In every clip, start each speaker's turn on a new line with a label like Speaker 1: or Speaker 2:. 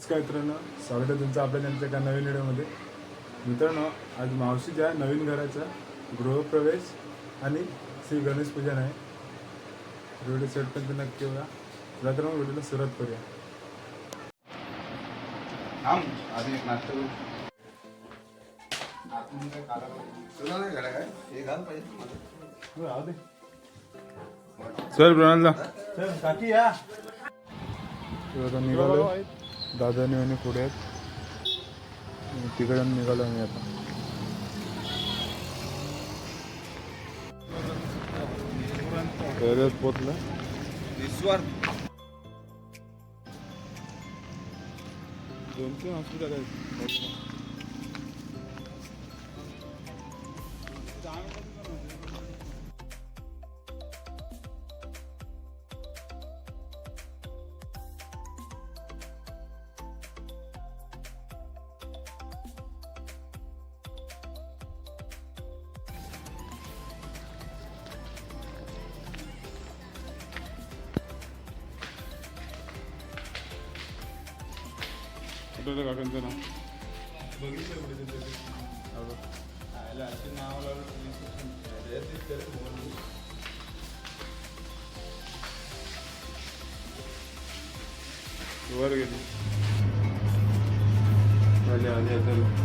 Speaker 1: नमस्कार मित्रांनो स्वागत आहे तुमचं आपल्या त्यांच्या एका नवीन व्हिडिओमध्ये. मित्रांनो आज मावशीच्या नवीन घराचा गृहप्रवेश आणि श्री गणेश पूजन आहे. व्हिडिओ शेवटपर्यंत नक्की बघा. चला तर मग व्हिडिओला सुरुवात करूया.
Speaker 2: थांब आधी एक नाश्ता करू. आतून काय काढा तुला नाही घडा काय हे घाल पाहिजे
Speaker 1: चल प्रणालदा काकी या. निघालो दादाने आणि पुढे आहेत. तिकडे निघालो आम्ही आता. एरियात पोचला दोन तीन हॉस्पिटल आहेत. कुठलं काकांचं नाव? वर गेली. आले आले आता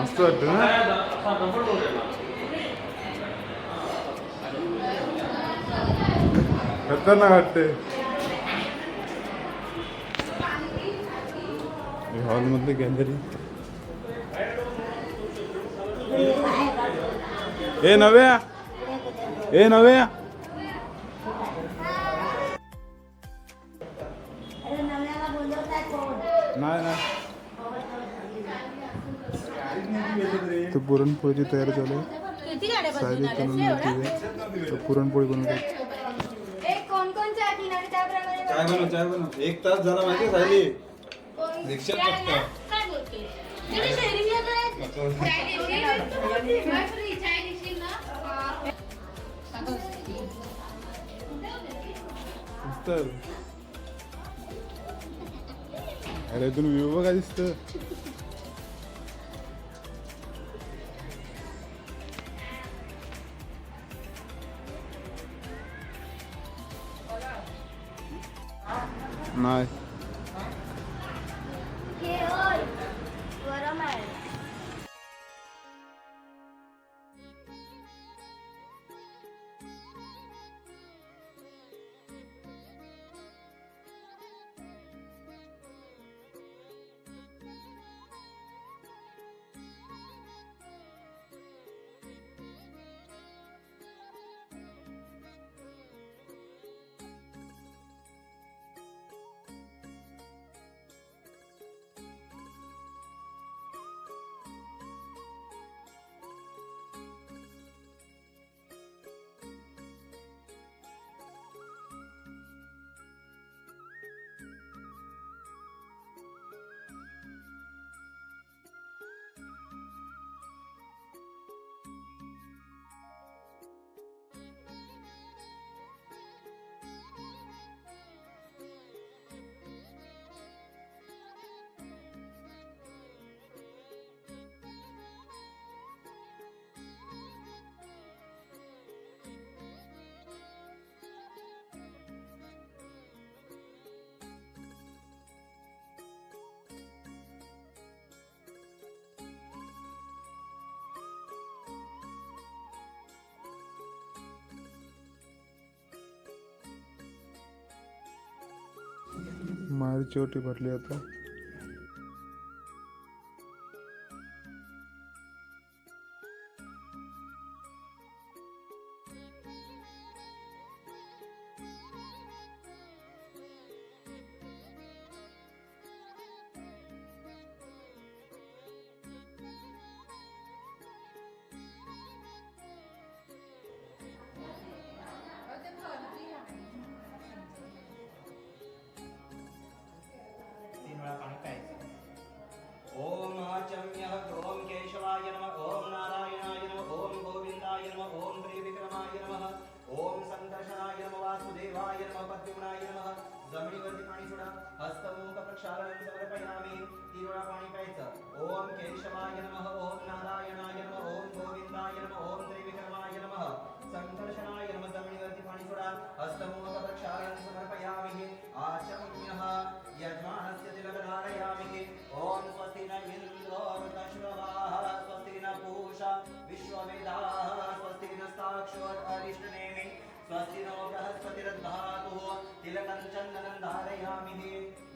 Speaker 1: मस्त वाटतं ना? खतरनाक वाटते हॉलमधली गॅलरी. ए नव्या. ए नव्या. नाही नाही. तर पुरणपोळीची तयारी
Speaker 3: गाड्या
Speaker 1: सायली तनुन? तर पुरणपोळी बनवतात
Speaker 2: चाय बनव. चाय बनव. एक तास झाला माहिती सायली.
Speaker 3: कोण-
Speaker 2: रिक्षात
Speaker 3: काय
Speaker 2: बसतो.
Speaker 3: ना? काय बोलते?
Speaker 1: नाही माझी ओटी भरली आता.
Speaker 4: जमिनीवरती पाणी सोडा. हस्तमुख प्रक्षालन समर्पयामी तीन वेळा पाणी प्यायचं. ओम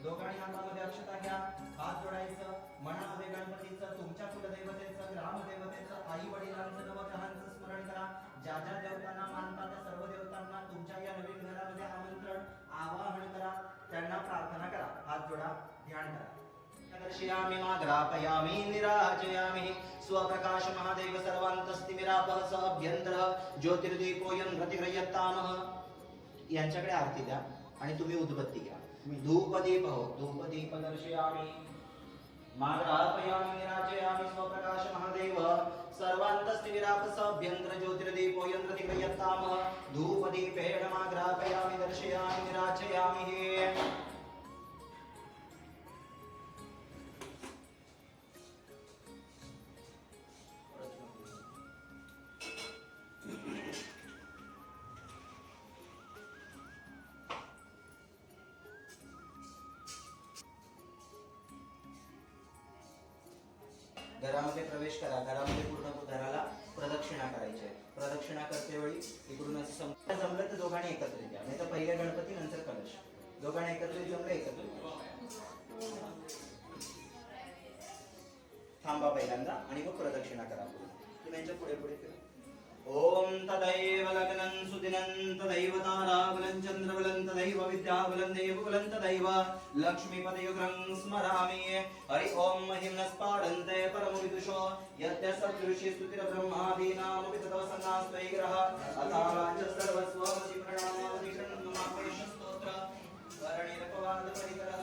Speaker 4: दोघांनी हातामध्ये अक्षता घ्या. हात जोडायचं मनामध्ये गणपतीचं तुमच्या कुलदैवतेचं ग्रामदेवतेचं आई वडिलांचं नवग्रहांचं स्मरण करा. ज्या ज्या देवतांना मानता त्या सर्व देवतांना तुमच्या या नवीन घरामध्ये आमंत्रण आवाहन करा. त्यांना प्रार्थना करा. हात जोडा ध्यान करा. दर्शयामि माग्रापयामि निराजयामि स्वप्रकाश महादेव सर्वान्तस्तिमिरापः स अभ्यंतर ज्योतिर्दीपोऽयं प्रतिगृह्यतामः यांच्याकडे आरती द्या आणि तुम्ही उद्बत्ती घ्या. धूपदीप हो धूपदीप दर्शयामि. मार्गापयामि निराजयामि स्वप्रकाश महादेव. सर्वान्तस्तिमिरापः स ज्योतिर्दीपो ज्योतिर्दीपोऽयं धूपदीपेण माग्रापयामि दर्शयामि निराजयामि घरामध्ये प्रवेश करा. घरामध्ये पूर्ण घराला प्रदक्षिणा करायची आहे. प्रदक्षिणा करते वेळी इकडून असं जमलं तर दोघांनी एकत्रित या. नाही तर पहिले गणपती नंतर कलश दोघांनी एकत्रित जमलं एकत्रित थांबा पहिल्यांदा आणि मग प्रदक्षिणा करा पुढे. तुम्ही यांच्या पुढे पुढे ఓం తదైవ లగ్నం సుదినం తదైవ తారాబలం చంద్రబలం తదైవ విద్యాబలం దేవబలం తదైవ లక్ష్మీపదయుగ్రం స్మరామి. హరి ఓం మహిం నస్పాడంతే పరమ విదుషో. యద్య సదృశి స్తుతిర బ్రహ్మాదీనామపి తదవ సన్నాస్వై గ్రహ అతారాంచ
Speaker 1: సర్వస్వమసి ప్రణామాది ప్రణమాపేష
Speaker 3: స్తోత్ర. కరణిరపవాద
Speaker 4: పరికర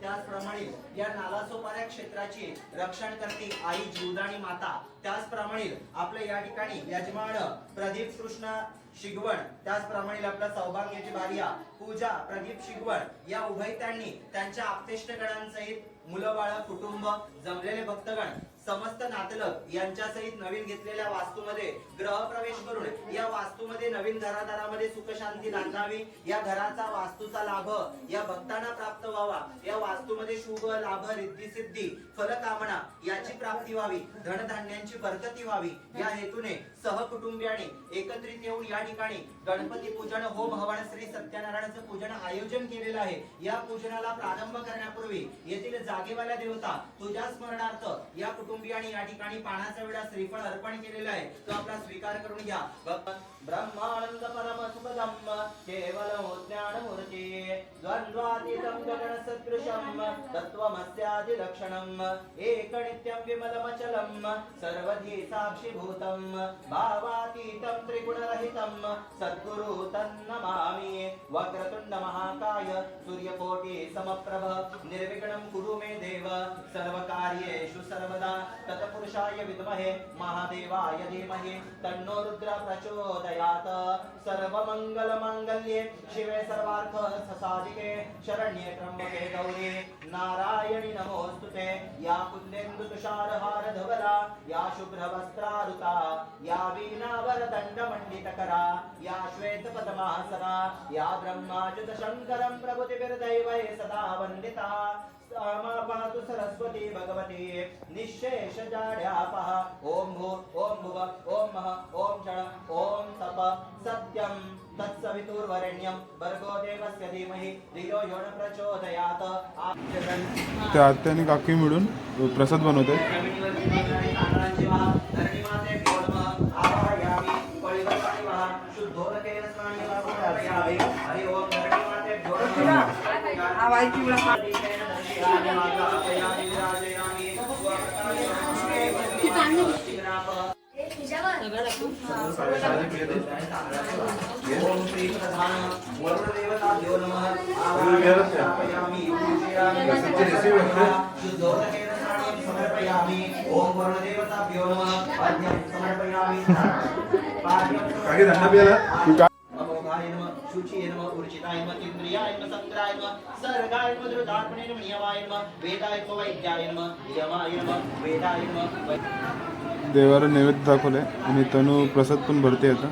Speaker 4: त्याचप्रमाणे या नालासोपाऱ्या क्षेत्राची रक्षण करते आई जीवदाणी माता. त्याचप्रमाणे आपलं या ठिकाणी यजमान प्रदीप कृष्ण शिगवण त्याचप्रमाणे आपलं सौभाग्याची भार्या पूजा प्रदीप शिगवण या उभयतांनी त्यांच्या आपतेष्टगणांसहित मुलं बाळ कुटुंब जमलेले भक्तगण समस्त नातलग यांच्यासहित नवीन घेतलेल्या वास्तूमध्ये ग्रह प्रवेश करून या वास्तूमध्ये नवीन घरादारामध्ये सुख शांती नांदावी. या घराचा वास्तूचा लाभ या भक्तांना प्राप्त व्हावा. या वास्तूमध्ये शुभ लाभ रिद्धी सिद्धी फलकामना याची प्राप्ती व्हावी. धनधान्यांची बरकती व्हावी. या हेतूने सहकुटुंबियाने एकत्रित येऊन या ठिकाणी गणपती पूजन होम हवन श्री सत्यनारायणाचं पूजन आयोजन केलेलं आहे. या पूजनाला प्रारंभ करण्यापूर्वी येथील जागेवाल्या देवता तुझ्या स्मरणार्थ या कुटुंब कुटुंबियांनी या ठिकाणी पाण्याचा वेळा श्रीफळ अर्पण केलेला आहे तो आपला स्वीकार करून घ्या. ब्रह्मानंद परम सुखदम केवल ज्ञान मूर्ती द्वंद्वातीतं गगन सदृशम तत्वमस्यादि लक्षणम एक नित्यं विमलमचलम सर्वधी साक्षीभूतं भावातीतं त्रिगुणरहितं सद्गुरु तन्नमामि वक्रतुण्ड महाकाय सूर्यकोटि समप्रभ निर्विघ्नं कुरु मे देव सर्वकार्येषु सर्वदा तत्पुरुषाय विद्महे महादेवाय धीमहि तन्नो रुद्र प्रचोदयात्। सर्वमङ्गलमाङ्गल्ये शिवे सर्वार्थ साधिके शरण्ये त्र्यम्बके गौरी नारायणि नमोस्तुते या कुन्देन्दु तुषारहार धवला या शुभ्रवस्त्रारुता या वीणावरदण्डमण्डितकरा या श्वेतपद्मासना या ब्रह्माच्युत शङ्करं प्रभुतिभिर्दैवै सदा वन्दिता। मा पातु सरस्वती भगवती निःशेष जाड्यापः ॐ भू ॐ भुव ॐ मह ॐ चण ॐ तप सत्यं तत्सवितुर्वरेण्यं भर्गो देवस्य धीमहि धियो यो न प्रचोदयात् आप्यगन्
Speaker 1: ते आत्या आणि काकी मिळून प्रसाद बनवते
Speaker 4: समर्पयामि ओम वरुण नमः पाद्यं समर्पयामि पाद्यं
Speaker 1: काकी
Speaker 4: शुचिये सर्गाय नियमाय वेदाय वैद्याय नमः वेदाय वै-
Speaker 1: देवाला नैवेद्य दाखवलंय आणि तनू प्रसाद पण भरते आता.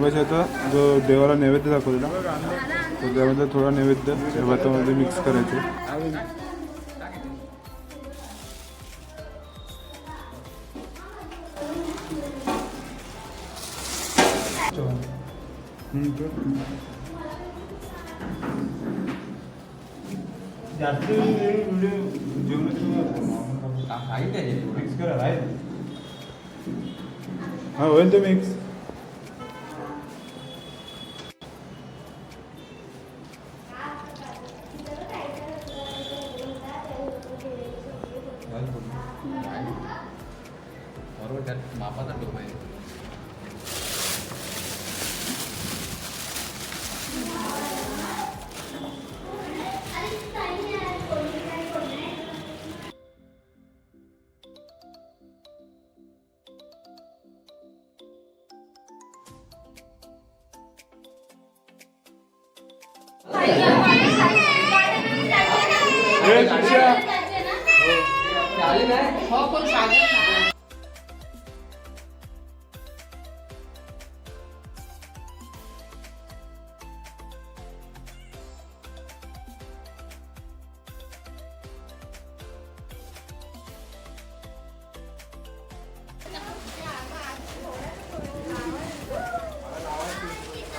Speaker 1: मग आता जो देवाला नैवेद्य दाखवलेला तो त्यामध्ये थोडा नैवेद्य त्या भातामध्ये मिक्स करायचं. हा होईल तो मिक्स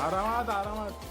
Speaker 1: आरामात आरामात अरे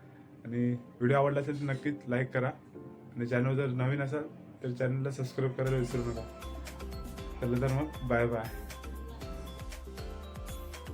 Speaker 1: आणि व्हिडिओ आवडला असेल तर नक्कीच लाईक करा. आणि चॅनल जर नवीन असाल तर चॅनलला सबस्क्राईब करायला विसरू नका. चला तर मग बाय बाय